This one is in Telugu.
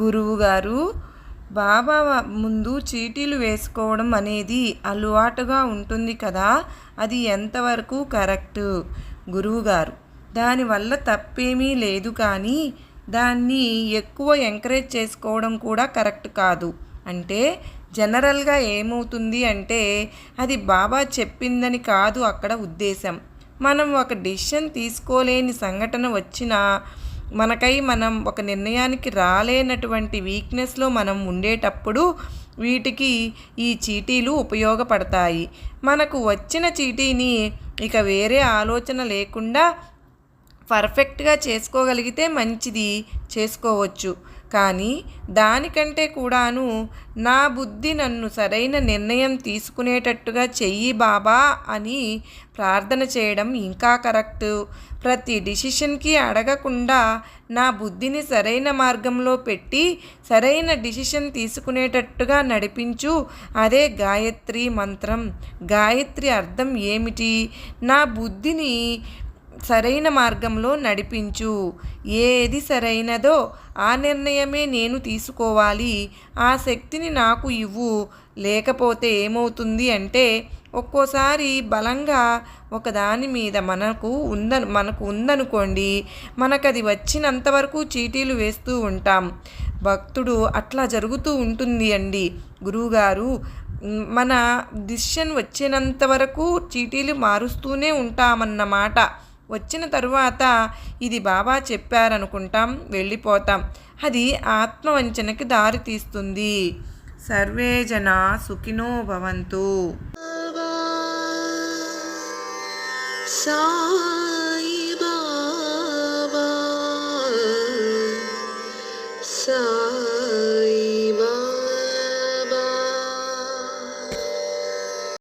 గురువుగారు బాబా ముందు చీటీలు వేసుకోవడం అనేది అలవాటుగా ఉంటుంది కదా అది ఎంతవరకు కరెక్ట్? గురువుగారు దానివల్ల తప్పేమీ లేదు కానీ దాన్ని ఎక్కువ ఎంకరేజ్ చేసుకోవడం కూడా కరెక్ట్ కాదు. అంటే జనరల్గా ఏమవుతుంది అంటే అది బాబా చెప్పిందని కాదు అక్కడ ఉద్దేశం. మనం ఒక డిసిషన్ తీసుకోలేని సంఘటన వచ్చినా మనకై మనం ఒక నిర్ణయానికి రాలేనటువంటి వీక్నెస్లో మనం ఉండేటప్పుడు వీటికి ఈ చీటీలు ఉపయోగపడతాయి. మనకు వచ్చిన చీటీని ఇక వేరే ఆలోచన లేకుండా పర్ఫెక్ట్గా చేసుకోగలిగితే మంచిది చేసుకోవచ్చు. కానీ దానికంటే కూడాను నా బుద్ధి నన్ను సరైన నిర్ణయం తీసుకునేటట్టుగా చెయ్యి బాబా అని ప్రార్థన చేయడం ఇంకా కరెక్ట్. ప్రతి డిసిషన్కి అడగకుండా నా బుద్ధిని సరైన మార్గంలో పెట్టి సరైన డిసిషన్ తీసుకునేటట్టుగా నడిపించు. అదే గాయత్రి మంత్రం. గాయత్రి అర్థం ఏమిటి? నా బుద్ధిని సరైన మార్గంలో నడిపించు. ఏది సరైనదో ఆ నిర్ణయమే నేను తీసుకోవాలి. ఆ శక్తిని నాకు ఇవ్వు. లేకపోతే ఏమవుతుంది అంటే ఒక్కోసారి బలంగా ఒకదాని మీద మనకు ఉంద మనకు ఉందనుకోండి మనకు అది వచ్చినంత వరకు చీటీలు వేస్తూ ఉంటాం. భక్తుడు అట్లా జరుగుతూ ఉంటుంది అండి. గురువుగారు మన డిసిషన్ వచ్చినంత వరకు చీటీలు మారుస్తూనే ఉంటామన్నమాట. వచ్చిన తరువాత ఇది బాబా చెప్పారనుకుంటాం వెళ్ళిపోతాం. అది ఆత్మవంచనకి దారి తీస్తుంది సర్వే జన సుఖినో భవంతు. సా